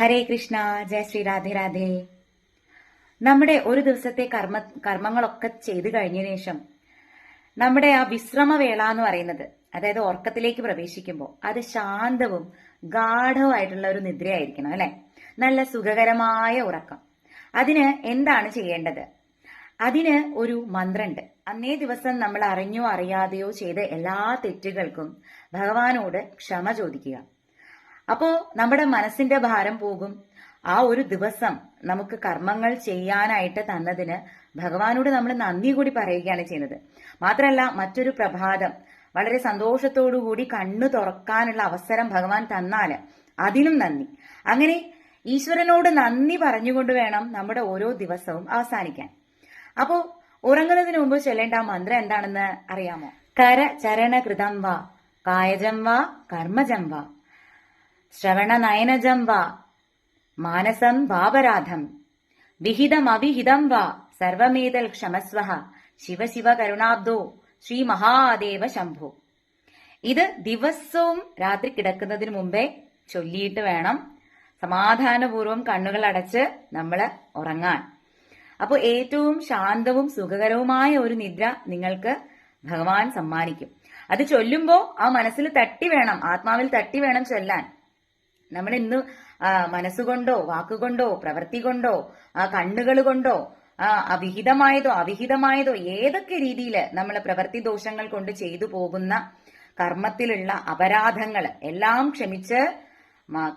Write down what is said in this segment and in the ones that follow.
ഹരേ കൃഷ്ണ ജയ ശ്രീ രാധേ രാധേ. നമ്മുടെ ഒരു ദിവസത്തെ കർമ്മ കർമ്മങ്ങളൊക്കെ ചെയ്തു കഴിഞ്ഞതിന് ശേഷം നമ്മുടെ ആ വിശ്രമവേള എന്ന് പറയുന്നത് അതായത് ഉറക്കത്തിലേക്ക് പ്രവേശിക്കുമ്പോൾ അത് ശാന്തവും ഗാഠവുമായിട്ടുള്ള ഒരു നിദ്രയായിരിക്കണം അല്ലെ? നല്ല സുഖകരമായ ഉറക്കം. അതിന് എന്താണ് ചെയ്യേണ്ടത്? അതിന് ഒരു മന്ത്രണ്ട്. അന്നേ ദിവസം നമ്മൾ അറിഞ്ഞോ അറിയാതെയോ ചെയ്ത എല്ലാ തെറ്റുകൾക്കും ഭഗവാനോട് ക്ഷമ ചോദിക്കുക. അപ്പോ നമ്മുടെ മനസ്സിന്റെ ഭാരം പോകും. ആ ഒരു ദിവസം നമുക്ക് കർമ്മങ്ങൾ ചെയ്യാനായിട്ട് തന്നതിന് ഭഗവാനോട് നമ്മൾ നന്ദി കൂടി പറയുകയാണ് ചെയ്യുന്നത്. മാത്രമല്ല മറ്റൊരു പ്രഭാതം. വളരെ സന്തോഷത്തോടുകൂടി കണ്ണു തുറക്കാനുള്ള അവസരം ഭഗവാൻ തന്നാൽ അതിനും നന്ദി. അങ്ങനെ ഈശ്വരനോട് നന്ദി പറഞ്ഞുകൊണ്ട് വേണം നമ്മുടെ ഓരോ ദിവസവും അവസാനിക്കാൻ. അപ്പോ ഉറങ്ങുന്നതിന് മുമ്പ് ചൊല്ലേണ്ട മന്ത്രം എന്താണെന്ന് അറിയാമോ? കര ചരണ കൃതം വാ കായജം വാ കർമ്മജം വാ. ശ്രവണ നയനജം വാ മാനസം ഭാവരാധം വിഹിതം അവിഹിതം വാ സർവമേതൽ ക്ഷമസ്വ ശിവ ശിവ കരുണാബ്ദോ ശ്രീ മഹാദേവ ശംഭു. ഇത് ദിവസവും രാത്രി കിടക്കുന്നതിന് മുമ്പേ ചൊല്ലിയിട്ട് വേണം സമാധാനപൂർവം കണ്ണുകൾ അടച്ച് നമ്മൾ ഉറങ്ങാൻ. അപ്പോൾ ഏറ്റവും ശാന്തവും സുഖകരവുമായ ഒരു നിദ്ര നിങ്ങൾക്ക് ഭഗവാൻ സമ്മാനിക്കും. അത് ചൊല്ലുമ്പോൾ ആ മനസ്സിൽ തട്ടി വേണം ആത്മാവിൽ തട്ടി വേണം ചൊല്ലാൻ. നമ്മൾ ഇന്ന് മനസ്സുകൊണ്ടോ വാക്കുകൊണ്ടോ പ്രവൃത്തി കൊണ്ടോ ആ, കണ്ണുകൾ കൊണ്ടോ ആ, അവിഹിതമായതോ അവിഹിതമായതോ ഏതൊക്കെ രീതിയിൽ നമ്മൾ പ്രവൃത്തി ദോഷങ്ങൾ കൊണ്ട് ചെയ്തു പോകുന്ന കർമ്മത്തിലുള്ള അപരാധങ്ങൾ എല്ലാം ക്ഷമിച്ച്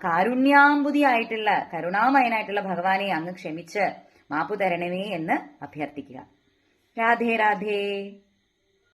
കാരുണ്യാമ്പുതിയായിട്ടുള്ള കരുണാമയനായിട്ടുള്ള ഭഗവാനെ അങ്ങ് ക്ഷമിച്ച് മാപ്പു തരണമേ എന്ന് അഭ്യർത്ഥിക്കുക. രാധേ രാധേ.